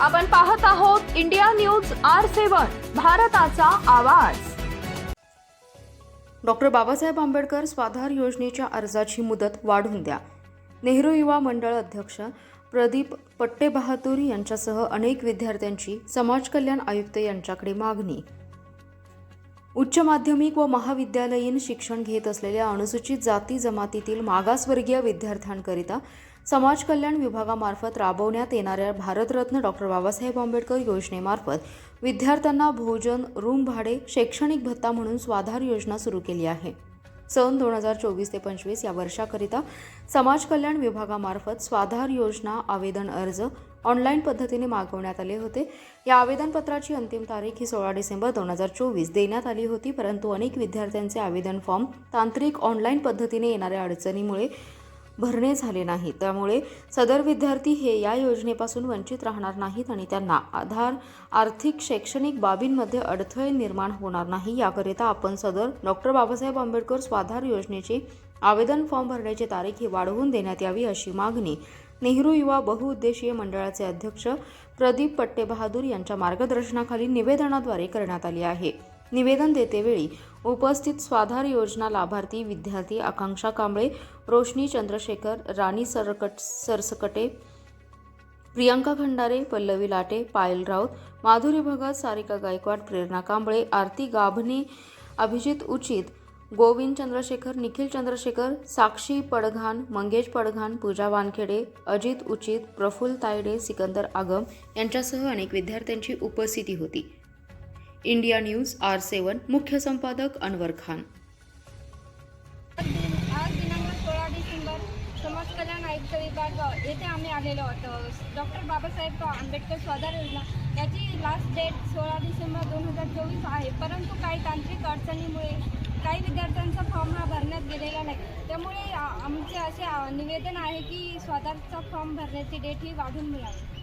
आपण पाहत आहोत इंडिया न्यूज आर सेवन भारताचा आवाज. डॉक्टर बाबासाहेब आंबेडकर स्वाधार योजनेच्या अर्जाची मुदत वाढवून द्या. नेहरू युवा मंडळ अध्यक्ष प्रदीप पट्टेबहादूर यांच्यासह अनेक विद्यार्थ्यांची समाज कल्याण आयुक्त यांच्याकडे मागणी. उच्च माध्यमिक व महाविद्यालयीन शिक्षण घेत असलेल्या अनुसूचित जाती जमातीतील मागासवर्गीय विद्यार्थ्यांकरिता समाज कल्याण विभागामार्फत राबवण्यात येणाऱ्या भारतरत्न डॉक्टर बाबासाहेब आंबेडकर योजनेमार्फत विद्यार्थ्यांना भोजन रूम भाडे शैक्षणिक भत्ता म्हणून स्वाधार योजना सुरू केली आहे. सन दोन हजार चोवीस ते पंचवीस या वर्षाकरिता समाज कल्याण विभागामार्फत स्वाधार योजना आवेदन अर्ज ऑनलाईन पद्धतीने मागवण्यात आले होते. या आवेदनपत्राची अंतिम तारीख ही सोळा डिसेंबर दोन हजार चोवीस देण्यात आली होती परंतु अनेक विद्यार्थ्यांचे आवेदन फॉर्म तांत्रिक ऑनलाईन पद्धतीने येणाऱ्या अडचणीमुळे भरणे झाले नाही. त्यामुळे सदर विद्यार्थी हे या योजनेपासून वंचित राहणार नाहीत आणि त्यांना आधार आर्थिक शैक्षणिक बाबींमध्ये अडथळे निर्माण होणार नाही. याकरिता आपण सदर डॉक्टर बाबासाहेब आंबेडकर स्वाधार योजनेची आवेदन फॉर्म भरण्याची तारीख ही वाढवून देण्यात यावी अशी मागणी नेहरू युवा बहुउद्देशीय मंडळाचे अध्यक्ष प्रदीप पट्टेबहादूर यांच्या मार्गदर्शनाखाली निवेदनाद्वारे करण्यात आली आहे. निवेदन देतेवेळी उपस्थित स्वाधार योजना लाभार्थी विद्यार्थी आकांक्षा कांबळे रोशनी चंद्रशेखर राणी सरकट सरसकटे प्रियांका खंडारे पल्लवी लाटे पायल राऊत माधुरी भगत सारिका गायकवाड प्रेरणा कांबळे आरती गाभणे अभिजित उचित गोविंद चंद्रशेखर निखिल चंद्रशेखर साक्षी पडघान मंगेश पडघान पूजा वानखेडे अजित उचित प्रफुल्ल तायडे सिकंदर आगम यांच्यासह अनेक विद्यार्थ्यांची उपस्थिती होती. इंडिया न्यूज आर सेवन मुख्य संपादक अनवर खान. आज दिनांक सोळा डिसेंबर समाज कल्याण आयुक्त विभाग येथे आम्ही आलेलो होतो डॉक्टर बाबासाहेब आंबेडकर स्वाधार योजना याची लास्ट डेट सोळा डिसेंबर दोन हजार चोवीस आहे. परंतु काही तांत्रिक अडचणीमुळे काही विद्यार्थ्यांचा फॉर्म हा भरण्यात गेलेला नाही. त्यामुळे आमचे असे निवेदन आहे की स्वाधारचा फॉर्म भरण्याची डेट ही वाढून मिळावी.